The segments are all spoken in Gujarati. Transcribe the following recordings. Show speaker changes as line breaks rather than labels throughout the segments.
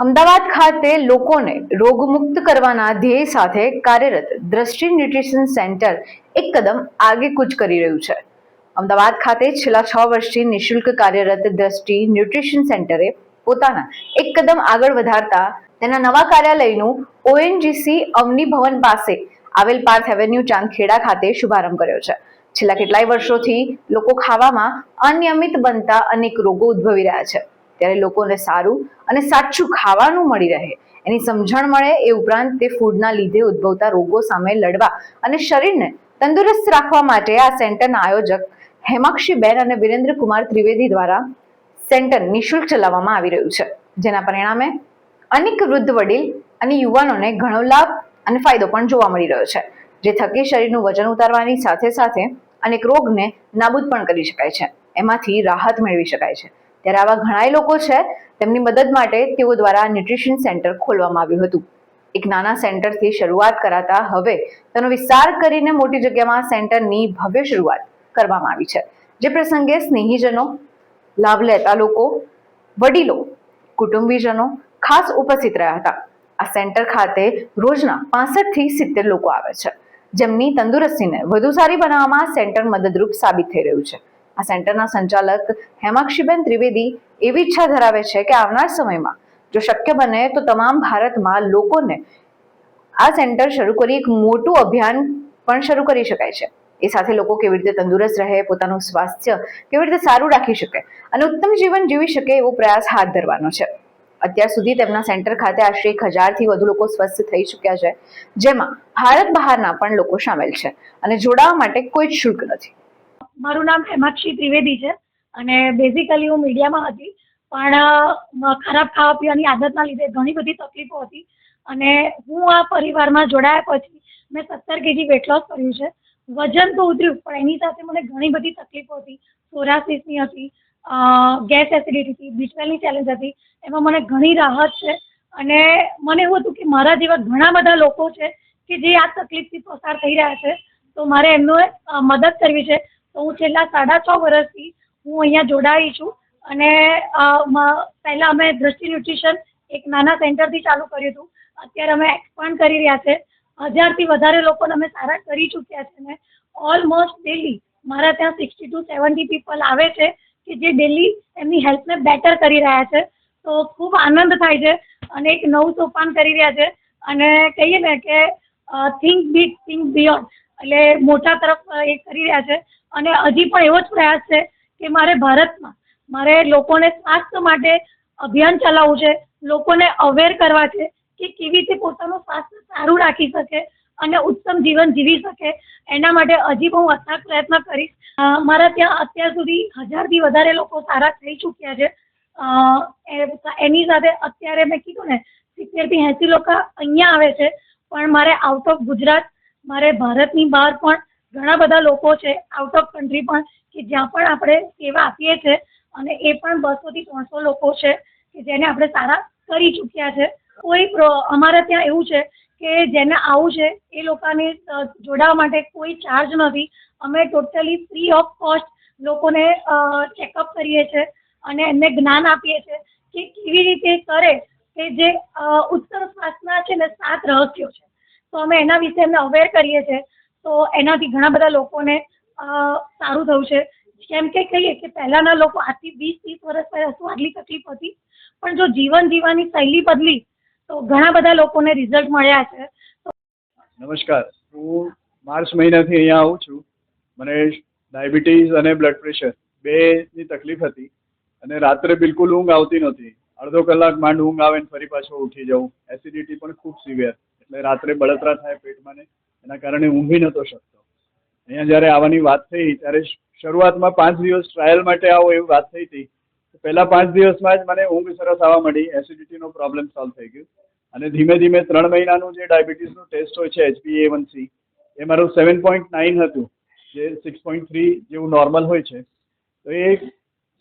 અમદાવાદ ખાતે લોકોને રોગમુક્ત કરવાના ધ્યેય સાથે કાર્યરત દ્રષ્ટિ ન્યુટ્રિશન સેન્ટર એક કદમ આગે કૂચ કરી રહ્યું છે. અમદાવાદ ખાતે છેલ્લા છ વર્ષથી નિઃશુલ્ક કાર્યરત દ્રષ્ટિ ન્યુટ્રિશન સેન્ટરે પોતાના એક કદમ આગળ વધારતા તેના નવા કાર્યાલયનું ઓએનજીસી અવની ભવન પાસે આવેલ પાર્થ એવેન્યુ ચાંદખેડા ખાતે શુભારંભ કર્યો છે. છેલ્લા કેટલાય વર્ષોથી લોકો ખાવામાં અનિયમિત બનતા અનેક રોગો ઉદ્ભવી રહ્યા છે. ત્યારે લોકોને સારું અને સાચું ખાવાનું મળી રહે. એની સમજણ મળે એ ઉપરાંત તે ફૂડના લીધે ઉદ્ભવતા રોગો સામે લડવા અને શરીરને તંદુરસ્ત રાખવા માટે આ સેન્ટરના આયોજક હેમાક્ષીબેન અને વિરેન્દ્ર કુમાર ત્રિવેદી દ્વારા સેન્ટર નિઃશુલ્ક ચલાવવામાં આવી રહ્યું છે. જેના પરિણામે અનેક વૃદ્ધ વડીલ અને યુવાનોને ઘણો લાભ અને ફાયદો પણ જોવા મળી રહ્યો છે, જે થકી શરીરનું વજન ઉતારવાની સાથે સાથે અનેક રોગને નાબૂદ પણ કરી શકાય છે. એમાંથી રાહત મેળવી શકાય છે. ત્યારે આવા ઘણાય લોકો છે, તેમની મદદ માટે તેઓ દ્વારા ન્યુટ્રિશન સેન્ટર ખોલવામાં આવ્યું હતું. એક નાના સેન્ટરથી શરૂઆત કરાતા હવે તેનો વિસ્તાર કરીને મોટી જગ્યામાં સેન્ટરની ભવ્ય શરૂઆત કરવામાં આવી છે. જે પ્રસંગે સ્નેહીજનો, લાભ લેતા લોકો, વડીલો, કુટુંબીજનો ખાસ ઉપસ્થિત રહ્યા હતા. આ સેન્ટર ખાતે રોજના પાસઠથી સિત્તેર લોકો આવે છે. જેમની તંદુરસ્તીને વધુ સારી બનાવવામાં સેન્ટર મદદરૂપ સાબિત થઈ રહ્યું છે. આ સેન્ટરના સંચાલક હેમાક્ષીબેન ત્રિવેદી એવી ઈચ્છા ધરાવે છે કે આવનાર સમયમાં જો શક્ય બને તો તમામ ભારતમાં લોકોને આ સેન્ટર શરૂ કરી એક મોટું અભિયાન પણ શરૂ કરી શકાય છે. એ સાથે લોકો કેવી રીતે તંદુરસ્ત રહે, પોતાનું સ્વાસ્થ્ય કેવી રીતે સારું રાખી શકે અને ઉત્તમ જીવન જીવી શકે એવો પ્રયાસ હાથ ધરવાનો છે. અત્યાર સુધી તેમના સેન્ટર ખાતે આશરે એક હજારથી વધુ લોકો સ્વસ્થ થઈ ચૂક્યા છે, જેમાં ભારત બહારના પણ લોકો સામેલ છે અને જોડાવા માટે કોઈ જ શુલ્ક નથી.
મારું નામ હેમાક્ષી ત્રિવેદી છે અને બેઝિકલી હું મીડિયામાં હતી. પણ ખરાબ ખાવા પીવાની આદતના લીધે ઘણી બધી તકલીફો હતી અને હું આ પરિવારમાં જોડાયા પછી મેં સત્તર કેજી વેટ લોસ કર્યું છે. વજન તો ઉતર્યું, પણ એની સાથે મને ઘણી બધી તકલીફો હતી. સોરાસિસની હતી ગેસ એસિડિટી હતી બી ચેલેન્જ હતી. એમાં મને ઘણી રાહત છે અને મને એવું હતું કે મારા જેવા ઘણા બધા લોકો છે કે જે આ તકલીફથી પસાર થઈ રહ્યા છે. તો મારે એમનો મદદ કરવી છે. તો હું છેલ્લા સાડા છ વર્ષથી હું અહીંયા જોડાઈ છું અને પહેલાં અમે દ્રષ્ટિ ન્યુટ્રિશન એક નાના સેન્ટરથી ચાલુ કર્યું હતું. અત્યારે અમે એક્સપાન્ડ કરી રહ્યા છે. હજારથી વધારે લોકોને અમે સારા કરી ચૂક્યા છે ને ઓલમોસ્ટ ડેલી મારા ત્યાં સિક્સટી ટુ સેવન્ટી પીપલ આવે છે કે જે ડેલી એમની હેલ્થને બેટર કરી રહ્યા છે. તો ખૂબ આનંદ થાય છે અને એક નવું સોપાન કરી રહ્યા છે. અને કહીએ ને કે થિંક બિગ, થિંક બિયોન્ડ. એટલે મોટા તરફ એ કરી રહ્યા છે. અને હજી પણ એવો જ પ્રયાસ છે કે મારે ભારતમાં મારે લોકોને સ્વાસ્થ્ય માટે અભિયાન ચલાવવું છે લોકોને અવેર કરવા છે કે કેવી રીતે પોતાનું સ્વાસ્થ્ય સારું રાખી શકે અને ઉત્તમ જીવન જીવી શકે. એના માટે હજી પણ હું અથાગ પ્રયત્ન કરીશ. અ, મારા ત્યાં અત્યાર સુધી હજારથી વધારે લોકો સારા થઈ ચૂક્યા છે. એની સાથે અત્યારે મેં કીધું ને સિત્તેરથી એંસી લોકો અહીંયા આવે છે. પણ મારે આઉટ ઓફ ગુજરાત મારે ભારતની બહાર પણ ઘણા બધા લોકો છે આઉટ ઓફ કન્ટ્રી પણ, કે જ્યાં પણ આપણે સેવા આપીએ છીએ અને એ પણ બસોથી ત્રણસો લોકો છે, કે જેને આપણે સારા કરી ચૂક્યા છે. કોઈ અમારે ત્યાં એવું છે કે જેને આવું છે, એ લોકોને જોડાવા માટે કોઈ ચાર્જ નથી. અમે ટોટલી ફ્રી ઓફ કોસ્ટ લોકોને ચેકઅપ કરીએ છીએ અને એમને જ્ઞાન આપીએ છીએ કે કેવી રીતે કરે કે જે ઉત્તમ શ્વાસના છે ને સાત રહસ્યો છે. તો અમે એના વિશે એમને અવેર કરીએ છીએ. તો એનાથી ઘણા બધા લોકોને સારું થયું છે. કેમ કે કહીએ કે પહેલાંના લોકો આજથી વીસ, ત્રીસ વર્ષ પહેલાં શું આટલી તકલીફ હતી? પણ જો જીવન જીવવાની શૈલી બદલી, તો ઘણા બધા લોકોને રિઝલ્ટ મળ્યા છે.
નમસ્કાર. હું માર્ચ મહિનાથી અહીંયા આવું છું. મને ડાયાબિટીસ અને બ્લડ પ્રેશર બેની તકલીફ હતી અને રાત્રે બિલકુલ ઊંઘ આવતી નહોતી. અડધો કલાક માંડ ઊંઘ આવે ને ફરી પાછો ઉઠી જવું એસિડિટી પણ ખૂબ સિવિયર એટલે રાત્રે બળતરા થાય પેટમાં ને એના કારણે ઊંઘી નહોતો શકતો. અહીંયા જ્યારે આવવાની વાત થઈ, ત્યારે શરૂઆતમાં પાંચ દિવસ ટ્રાયલ માટે આવો એવી વાત થઈ હતી. પહેલા પાંચ દિવસમાં જ મને ઊંઘ સરસ આવવા મળી એસિડિટીનો પ્રોબ્લેમ સોલ્વ થઈ ગયો. અને ધીમે ધીમે ત્રણ મહિનાનું જે ડાયાબિટીસનું ટેસ્ટ હોય છે એચબી એ વન સી એ મારું સેવન પોઈન્ટ નાઇન હતું, જે સિક્સ પોઈન્ટ થ્રી જેવું નોર્મલ હોય છે. તો એ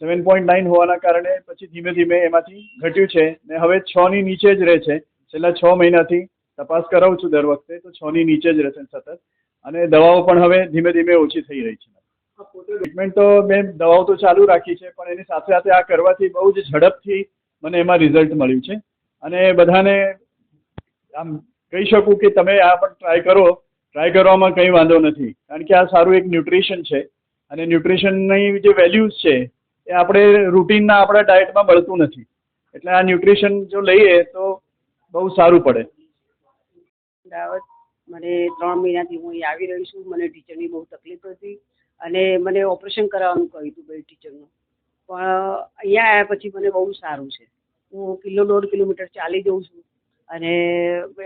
સેવન પોઈન્ટ નાઇન હોવાના કારણે પછી ધીમે ધીમે એમાંથી ઘટ્યું છે ને હવે છ ની નીચે જ રહે છે. છેલ્લા છ મહિનાથી તપાસ કરાવું છું દર વખતે, તો છ ની નીચે જ રહેશે સતત. અને દવાઓ પણ હવે ધીમે ધીમે ઓછી થઈ રહી છે. ટ્રીટમેન્ટ તો મેં દવાઓ તો ચાલુ રાખી છે, પણ એની સાથે સાથે આ કરવાથી બહુ જ ઝડપથી મને એમાં રિઝલ્ટ મળ્યું છે. અને બધાને આમ કહી શકું કે તમે આ પણ ટ્રાય કરો. ટ્રાય કરવામાં કંઈ વાંધો નથી. કારણ કે આ સારું એક ન્યુટ્રિશન છે. અને ન્યુટ્રિશનની જે વેલ્યુઝ છે, એ આપણે રૂટીનના આપણા ડાયટમાં મળતું નથી. એટલે આ ન્યુટ્રિશન જો લઈએ તો બહુ સારું પડે.
દાવત મને ત્રણ મહિનાથી હું અહીં આવી રહી છું. મને ટીચરની બહુ તકલીફ હતી અને મને ઓપરેશન કરાવવાનું કહ્યું હતું બે ટીચરનું. પણ અહીંયા આવ્યા પછી મને બહુ સારું છે. હું કિલો દોઢ કિલોમીટર ચાલી જઉં છું અને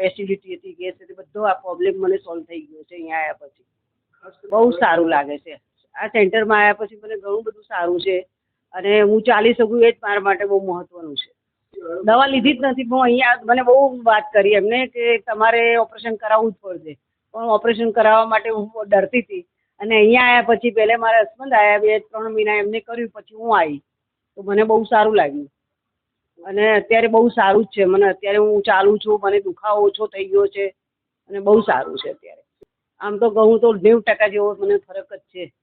એસિડિટી હતી ગેસ હતી બધો આ પ્રોબ્લેમ મને સોલ્વ થઈ ગયો છે અહીંયા આવ્યા પછી. બહુ સારું લાગે છે. આ સેન્ટરમાં આવ્યા પછી મને ઘણું બધું સારું છે અને હું ચાલી શકું એ જ મારા માટે બહુ મહત્વનું છે. દવા લીધી જ નથી, પણ અહીંયા મને બહુ વાત કરી એમને કે તમારે ઓપરેશન કરાવવું જ પડશે. પણ ઓપરેશન કરાવવા માટે હું ડરતી હતી. અને અહીંયા આવ્યા પછી પહેલે મારા હસબન્ડ આવ્યા બે, ત્રણ મહિના એમને કર્યું, પછી હું આવી તો મને બહુ સારું લાગ્યું. અને અત્યારે બહુ સારું જ છે. મને અત્યારે હું ચાલું છું, મને દુખાવો ઓછો થઈ ગયો છે. અને બહુ સારું છે અત્યારે. આમ તો કહું તો નેવું ટકા જેવો મને ફરક જ છે.